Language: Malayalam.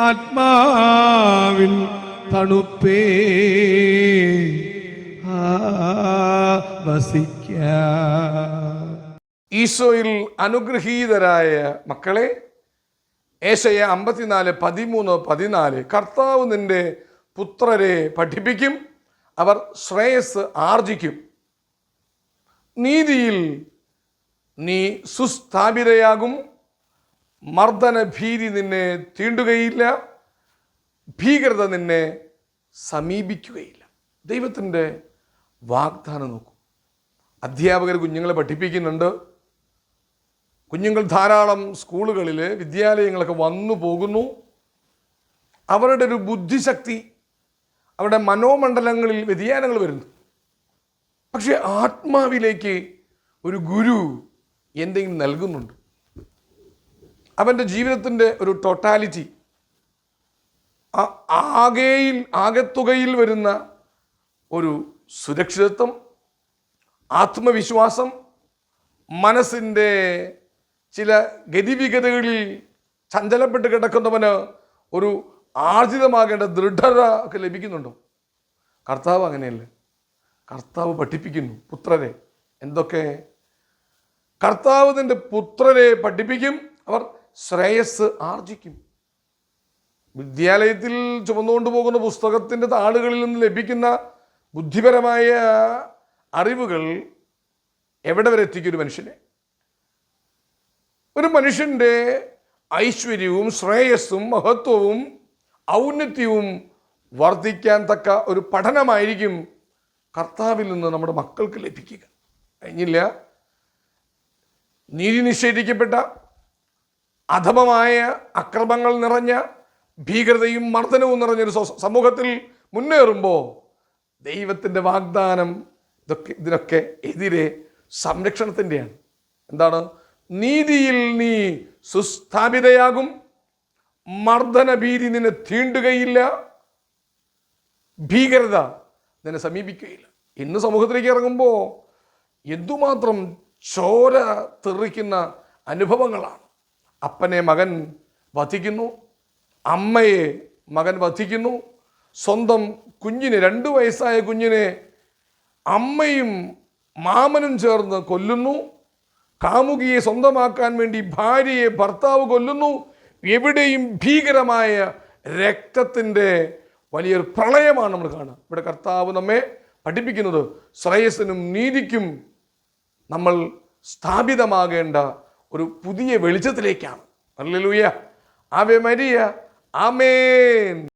ആത്മാവിൻ തണുപ്പേ. വസിക്ക. ഈശോയിൽ അനുഗ്രഹീതരായ മക്കളെ ഏശയ അമ്പത്തിനാല് പതിമൂന്ന് പതിനാല് കർത്താവ് നിന്റെ പുത്രരെ പഠിപ്പിക്കും അവർ ശ്രേയസ് ആർജിക്കും. നീതിയിൽ നീ സുസ്ഥാപിതയാകും മർദ്ദന ഭീതി നിന്നെ തീണ്ടുകയില്ല ഭീകരത നിന്നെ സമീപിക്കുകയില്ല. ദൈവത്തിന്റെ വാഗ്ദാനം നോക്കൂ. അധ്യാപകർ കുഞ്ഞുങ്ങളെ പഠിപ്പിക്കുന്നുണ്ട്. കുഞ്ഞുങ്ങൾ ധാരാളം സ്കൂളുകളിൽ വിദ്യാലയങ്ങളൊക്കെ വന്നു പോകുന്നു. അവരുടെ ഒരു ബുദ്ധിശക്തി അവരുടെ മനോമണ്ഡലങ്ങളിൽ വ്യതിയാനങ്ങൾ വരുന്നു. പക്ഷേ ആത്മാവിലേക്ക് ഒരു ഗുരു എന്തെങ്കിലും നൽകുന്നുണ്ട്? അവന്റെ ജീവിതത്തിന്റെ ഒരു ടോട്ടാലിറ്റി ആകെയിൽ ആകെത്തുകയിൽ വരുന്ന ഒരു സുരക്ഷിതത്വം ആത്മവിശ്വാസം മനസ്സിന്റെ ചില ഗതിവിഗതകളിൽ ചഞ്ചലപ്പെട്ട് കിടക്കുന്നവന് ഒരു ആർജിതമാകേണ്ട ദൃഢത ഒക്കെ ലഭിക്കുന്നുണ്ടോ? കർത്താവ് അങ്ങനെയല്ലേ. കർത്താവ് പഠിപ്പിക്കുന്നു പുത്രരെ. എന്തൊക്കെ? കർത്താവ് നിന്റെ പുത്രരെ പഠിപ്പിക്കും. അവർ ശ്രേയസ് ആർജിക്കും. വിദ്യാലയത്തിൽ ചുമന്നുകൊണ്ട് പോകുന്ന പുസ്തകത്തിന്റെ താളുകളിൽ നിന്ന് ലഭിക്കുന്ന ബുദ്ധിപരമായ അറിവുകൾ എവിടെ വരെ എത്തിക്കും ഒരു മനുഷ്യനെ? ഒരു മനുഷ്യന്റെ ഐശ്വര്യവും ശ്രേയസ്സും മഹത്വവും ഔന്നത്യവും വർദ്ധിക്കാൻ തക്ക ഒരു പഠനമായിരിക്കും കർത്താവിൽ നിന്ന് നമ്മുടെ മക്കൾക്ക് ലഭിക്കുക. കഴിഞ്ഞില്ല. നീതി നിഷേധിക്കപ്പെട്ട അധമമായ അക്രമങ്ങൾ നിറഞ്ഞ ഭീകരതയും മർദ്ദനവും നിറഞ്ഞൊരു സമൂഹത്തിൽ മുന്നേറുമ്പോൾ ദൈവത്തിന്റെ വാഗ്ദാനം ഇതൊക്കെ ഇതിനൊക്കെ എതിരെ സംരക്ഷണത്തിന്റെയാണ് എന്താണ്? നീതിയിൽ നീ സുസ്ഥാപിതയാകും. മർദ്ദന ഭീതി നിന്നെ തീണ്ടുകയില്ല. ഭീകരത നിന്നെ സമീപിക്കുകയില്ല. ഇന്ന് സമൂഹത്തിലേക്ക് ഇറങ്ങുമ്പോൾ എന്തുമാത്രം ചോര തെറിക്കുന്ന അനുഭവങ്ങളാണ്. അപ്പനെ മകൻ വധിക്കുന്നു അമ്മയെ മകൻ വധിക്കുന്നു സ്വന്തം കുഞ്ഞിനെ രണ്ട് വയസ്സായ കുഞ്ഞിനെ അമ്മയും മാമനും ചേർന്ന് കൊല്ലുന്നു കാമുകിയെ സ്വന്തമാക്കാൻ വേണ്ടി ഭാര്യയെ ഭർത്താവ് കൊല്ലുന്നു എവിടെയും ഭീകരമായ രക്തത്തിന്റെ വലിയൊരു പ്രളയമാണ് നമ്മൾ കാണുക. ഇവിടെ കർത്താവ് നമ്മെ പഠിപ്പിക്കുന്നത് ശ്രേയസ്സിനും നീതിക്കും നമ്മൾ സ്ഥാപിതമാകേണ്ട ഒരു പുതിയ വെളിച്ചത്തിലേക്കാണ്. അല്ലൂയ ആവേ മരിയ. ആമേൻ.